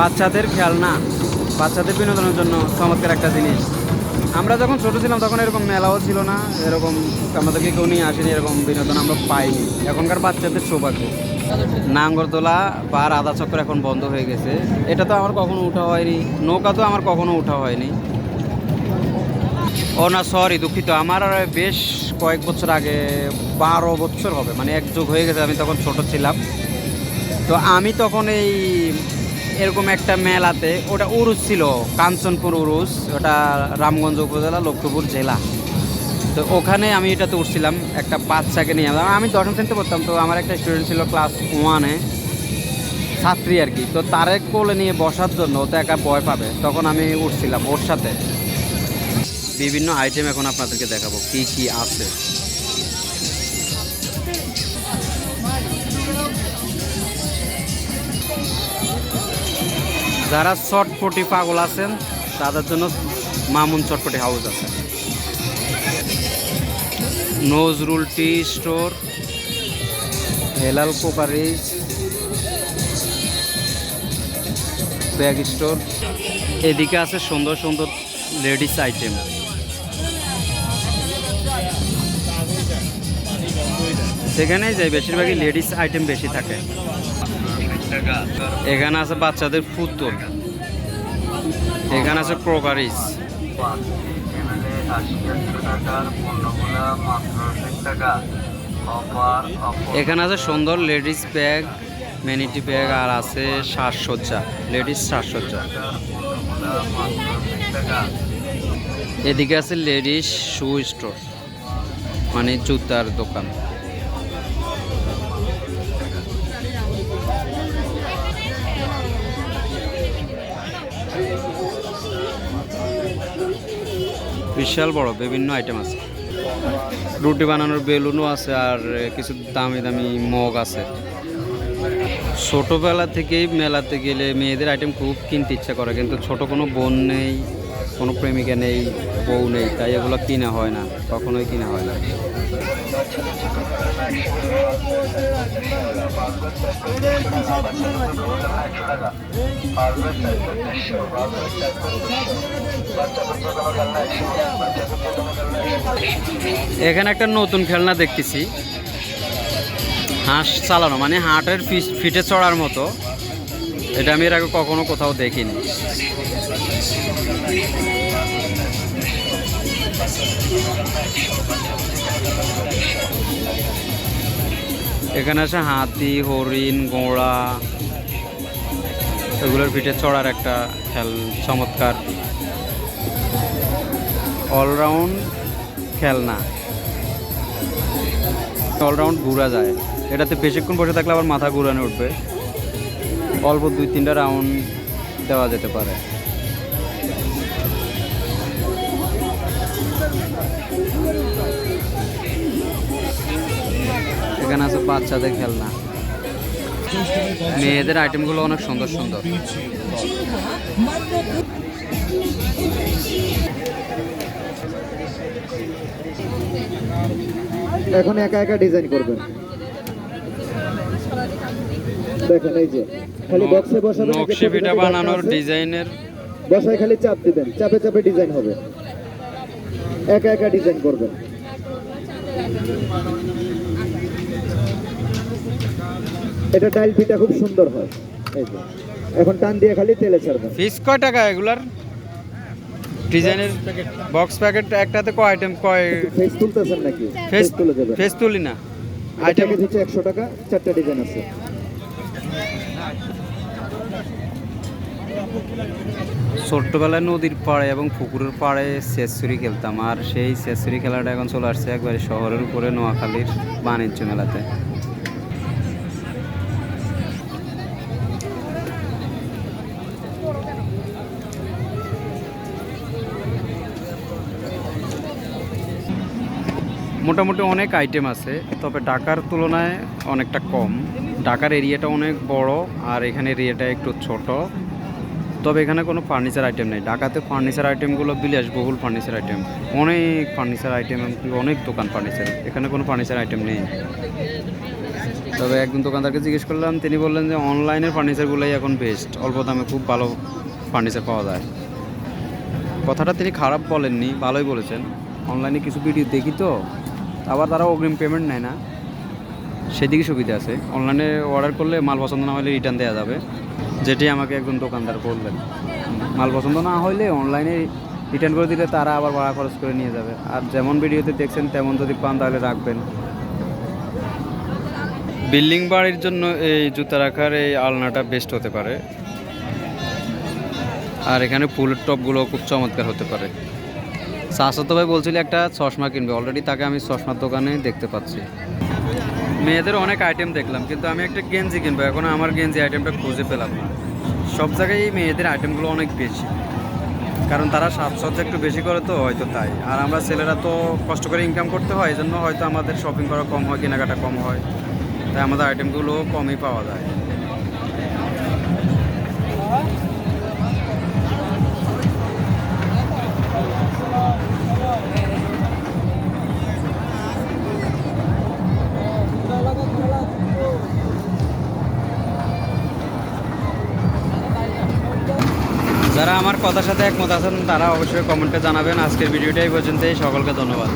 বাচ্চাদের খেলনা বাচ্চাদের বিনোদনের জন্য চমৎকার একটা জিনিস। আমরা যখন ছোট ছিলাম তখন এরকম মেলাও ছিল না, এরকম আমাদেরকে কেউ নিয়ে আসেনি, এরকম বিনোদন আমরা পাইনি। এখনকার বাচ্চাদের সৌভাগ্য। নাঙ্গরদোলা বা রাধা চক্র এখন বন্ধ হয়ে গেছে। এটা তো আমার কখনো উঠা হয়নি, নৌকা তো আমার কখনো উঠা হয়নি। ও না সরি দুঃখিত। আমার বেশ কয়েক বছর আগে, বারো বছর হবে মানে এক যুগ হয়ে গেছে আমি তখন ছোট ছিলাম। তো আমি তখন এই এরকম একটা মেলাতে, ওটা উরুস ছিল, কাঞ্চনপুর উরুস ওটা রামগঞ্জ উপজেলা, লক্ষ্মীপুর জেলা। তো ওখানে আমি এটাতে উঠছিলাম, একটা বাচ্চাকে নিয়ে আমি দশম শ্রেণীতে পড়তাম, তো আমার একটা স্টুডেন্ট ছিল ক্লাস ওয়ানে ছাত্রী আর কি। তো তারে কোলে নিয়ে বসার জন্য ও তো একা ভয় পাবে। তখন আমি উঠছিলাম ওর সাথে। বিভিন্ন আইটেম এখন আপনাদেরকে দেখাবো, কি কি আছে। যারা চটপটি পাগল আছেন, তাদের জন্য মামুন চটপটি হাউস আছে। Nazrul T store, Helal crockeries bag store. এদিকে আছে সুন্দর সুন্দর লেডিস আইটেম সেখানেই যাই, বেশিরভাগই লেডিস আইটেম বেশি থাকে। এখানে আছে বাচ্চাদের পুতুল। এখানে আছে ক্রোকারিজ এখানে আছে সুন্দর লেডিস ব্যাগ ম্যানিটি ব্যাগ, আর আছে সাজসজ্জা লেডিস সাজসজ্জা এদিকে আছে লেডিস শু স্টোর মানে জুতার দোকান। বিশাল বড়, বিভিন্ন আইটেম আছে। রুটি বানানোর বেলুনও আছে আর কিছু দামি দামি মগ আছে। ছোটোবেলা থেকেই মেলাতে গেলে মেয়েদের আইটেম খুব কিনতে ইচ্ছা করে, কিন্তু ছোট কোনো বোন নেই, কোনো প্রেমিকা নেই, বউ নেই, তাই এগুলো কিনা হয় না, কখনোই কিনা হয় না। এখানে একটা নতুন খেলনা দেখতেছি। হাঁস চালানো মানে হাঁটের ফিটে চড়ার মতো। এটা আমি এর আগে কখনো কোথাও দেখিনি। এখানে আছে হাতি, হরিণ, ঘোড়া, এগুলোর পিঠে চড়ার একটা খেল, চমৎকার। অলরাউন্ড খেলনা। অলরাউন্ড ঘুরা যায়। এটাতে বেশিক্ষণ বসে থাকলে আবার মাথা ঘুরানো উঠবে। অল্প দুই তিনটা রাউন্ড দেওয়া যেতে পারে। বাচ্চাদের খেলনা। মেয়েদের আইটেমগুলো অনেক সুন্দর সুন্দর। এখন একা একা ডিজাইন করবেন। দেখেন এই যে খালি বক্সে বসাবেন নকশি পিঠা ছোট বানানোর ডিজাইনের বসায় খালি চাপ দিবেন চাপে চাপে ডিজাইন হবে। একা একা ডিজাইন করবেন। এটা ডাইল পিঠা খুব সুন্দর হয়। এই যে এখন টান দিয়ে খালি তেলে ছাড়বেন ফিস কয় টাকা এগুলার? ডিজাইনের বক্স প্যাকেট একটাতে কয় আইটেম কয় ফেস তুলতেছেন নাকি? ফেস তুলে যাবেন ফেস তুলি না। আইটেম হচ্ছে একশো টাকা চারটা ডিজাইন আছে। ছোট্টবেলায় নদীর পাড়ে এবং পুকুরের পাড়ে শেষচুরি খেলতাম আর সেই শেষচুরি খেলাটা এখন চলে আসছে একবারে শহরের উপরে নোয়াখালীর বাণিজ্য মেলাতে। মোটামুটি অনেক আইটেম আছে, তবে ঢাকার তুলনায় অনেকটা কম। ঢাকার এরিয়াটা অনেক বড় আর এখানে এরিয়াটা একটু ছোট। তবে এখানে কোনো ফার্নিচার আইটেম নেই। ঢাকাতে ফার্নিচার আইটেমগুলো বিলাসবহুল ফার্নিচার আইটেম অনেক ফার্নিচার আইটেম অনেক দোকান ফার্নিচার এখানে কোনো ফার্নিচার আইটেম নেই। তবে একজন দোকানদারকে জিজ্ঞেস করলাম, তিনি বললেন যে অনলাইনের ফার্নিচারগুলোই এখন বেস্ট অল্প দামে খুব ভালো ফার্নিচার পাওয়া যায়। কথাটা তিনি খারাপ বলেননি, ভালোই বলেছেন। অনলাইনে কিছু ভিডিও দেখি তো। আবার তারা অগ্রিম পেমেন্ট নেয় না। সেদিকে সুবিধা আছে। অনলাইনে অর্ডার করলে মাল পছন্দ না হলে রিটার্ন দেওয়া যাবে। যেটি আমাকে একজন দোকানদার বললেন। মাল পছন্দ না হলে অনলাইনে রিটার্ন করে দিলে তারা আবার ভাড়া খরচ করে নিয়ে যাবে। আর যেমন ভিডিওতে দেখছেন, তেমন যদি পান তাহলে রাখবেন। বিল্ডিং বাড়ির জন্য এই জুতা রাখার এই আলনাটা বেস্ট হতে পারে। আর এখানে ফুলের টপগুলো খুব চমৎকার হতে পারে। শাশ্বত ভাই বলছিল একটা চশমা কিনবে। অলরেডি তাকে আমি চশমার দোকানে দেখতে পাচ্ছি। মেয়েদের অনেক আইটেম দেখলাম, কিন্তু আমি একটা গেঞ্জি কিনবো। এখন আমার গেঞ্জি আইটেমটা খুঁজে পেলাম না। সব জায়গায় এই মেয়েদের আইটেমগুলো অনেক বেশি। কারণ তারা সাজসজ্জা একটু বেশি করে তো, হয়তো তাই। আর আমরা ছেলেরা তো কষ্ট করে ইনকাম করতে হয় এই জন্য হয়তো আমাদের শপিং করা কম হয়, কেনাকাটা কম হয়। তাই আমাদের আইটেমগুলো কমই পাওয়া যায়। যারা আমার কথার সাথে একমত আছেন, তারা অবশ্যই কমেন্টে জানাবেন। আজকের ভিডিওটাই পর্যন্তই। সকলকে ধন্যবাদ।